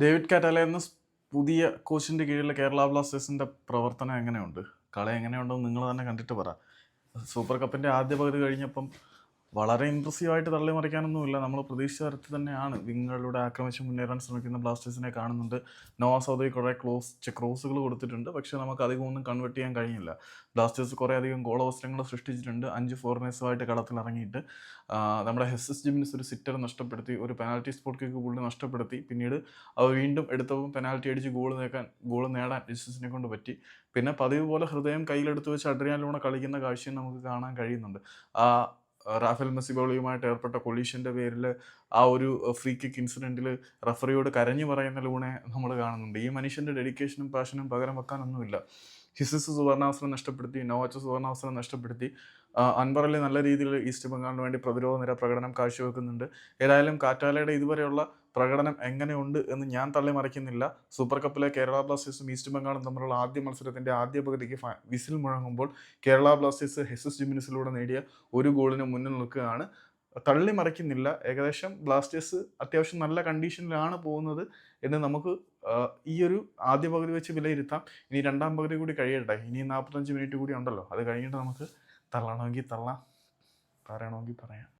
David Catala എന്ന പുതിയ കോച്ചിന്റെ കീഴിൽ കേരള ബ്ലാസ്റ്റേഴ്സിന്റെ പ്രവർത്തനം എങ്ങനെയുണ്ട്? കളി എങ്ങനെയുണ്ടെന്ന് നിങ്ങൾ തന്നെ കണ്ടിട്ട് പറ. സൂപ്പർ കപ്പിന്റെ ആദ്യ പകുതി കഴിഞ്ഞപ്പം വളരെ ഇമ്പ്രസീവായിട്ട് തള്ളി മറിക്കാനൊന്നുമില്ല നമ്മൾ പ്രതീക്ഷിച്ച തരത്തിൽ തന്നെയാണ് വിങ്ങുകളിലൂടെ ആക്രമിച്ച് മുന്നേറാൻ ശ്രമിക്കുന്ന ബ്ലാസ്റ്റേഴ്സിനെ കാണുന്നുണ്ട്. നോവാ സൗദി കുറേ ക്ലോസ് ക്രോസുകൾ കൊടുത്തിട്ടുണ്ട്. പക്ഷേ നമുക്ക് അധികം ഒന്നും കൺവേർട്ട് ചെയ്യാൻ കഴിഞ്ഞില്ല ബ്ലാസ്റ്റേഴ്സ് കുറേ അധികം ഗോളവസരങ്ങൾ സൃഷ്ടിച്ചിട്ടുണ്ട്. അഞ്ച് ഫോറിനേഴ്സുമായിട്ട് കളത്തിൽ ഇറങ്ങിയിട്ട് നമ്മുടെ ഹെസ് എസ് ജിമിനിസ് ഒരു സിറ്റർ നഷ്ടപ്പെടുത്തി ഒരു പെനാൽറ്റി സ്പോട്ട് കിക്ക് പുള്ളി നഷ്ടപ്പെടുത്തി. പിന്നീട് അവർ വീണ്ടും എടുത്തപ്പോൾ പെനാൽറ്റി അടിച്ച് ഗോൾ നേക്കാൻ ഗോൾ നേടാൻ ജസ്റ്റിസിനെ കൊണ്ട് പറ്റി. പിന്നെ പതിവ് പോലെ ഹൃദയം കയ്യിലെടുത്ത് വെച്ച് അഡ്രിയാനിലൂടെ കളിക്കുന്ന കാഴ്ചയും നമുക്ക് കാണാൻ കഴിയുന്നുണ്ട്. റാഫേൽ മെസ്സിബോളിയുമായിട്ട് ഏർപ്പെട്ട കൊളീഷന്റെ പേരിൽ ആ ഒരു ഫ്രീ കിക്ക് ഇൻസിഡന്റിൽ റഫറിയോട് കരഞ്ഞു പറയുന്ന ലൂണെ നമ്മൾ കാണുന്നുണ്ട്. ഈ മനുഷ്യന്റെ ഡെഡിക്കേഷനും പാഷനും പകരം വെക്കാനൊന്നുമില്ല. ഹിസിസ് സുവർണാവസരം നഷ്ടപ്പെടുത്തി നോവച്ച സുവർണാവസരം നഷ്ടപ്പെടുത്തി. അൻവറിൽ നല്ല രീതിയിൽ ഈസ്റ്റ് ബംഗാളിന് വേണ്ടി പ്രതിരോധ നിര പ്രകടനം കാഴ്ചവെക്കുന്നുണ്ട്. ഏതായാലും കാറ്റാലയുടെ ഇതുവരെയുള്ള പ്രകടനം എങ്ങനെയുണ്ട് എന്ന് ഞാൻ തള്ളി മറിക്കുന്നില്ല. സൂപ്പർ കപ്പിലെ കേരള ബ്ലാസ്റ്റേഴ്സും ഈസ്റ്റ് ബംഗാളും തമ്മിലുള്ള ആദ്യ മത്സരത്തിന്റെ ആദ്യ പകുതിക്ക് വിസിൽ മുഴങ്ങുമ്പോൾ കേരള ബ്ലാസ്റ്റേഴ്സ് ഹെസസ് ജിമിനിസിലൂടെ നേടിയ ഒരു ഗോളിന് മുന്നിൽ നിൽക്കുകയാണ്. തള്ളി മറിക്കുന്നില്ല. ഏകദേശം ബ്ലാസ്റ്റേഴ്സ് അത്യാവശ്യം നല്ല കണ്ടീഷനിലാണ് പോകുന്നത് എന്ന് നമുക്ക് ഈ ഒരു ആദ്യ പകുതി വെച്ച് വിലയിരുത്താം. ഇനി രണ്ടാം പകുതി കൂടി കഴിയട്ടെ. ഇനി നാൽപ്പത്തഞ്ച് മിനിറ്റ് കൂടി ഉണ്ടല്ലോ. അത് കഴിഞ്ഞിട്ട് നമുക്ക് തള്ളണമെങ്കിൽ തള്ളാം. പറയണമെങ്കിൽ പറയാം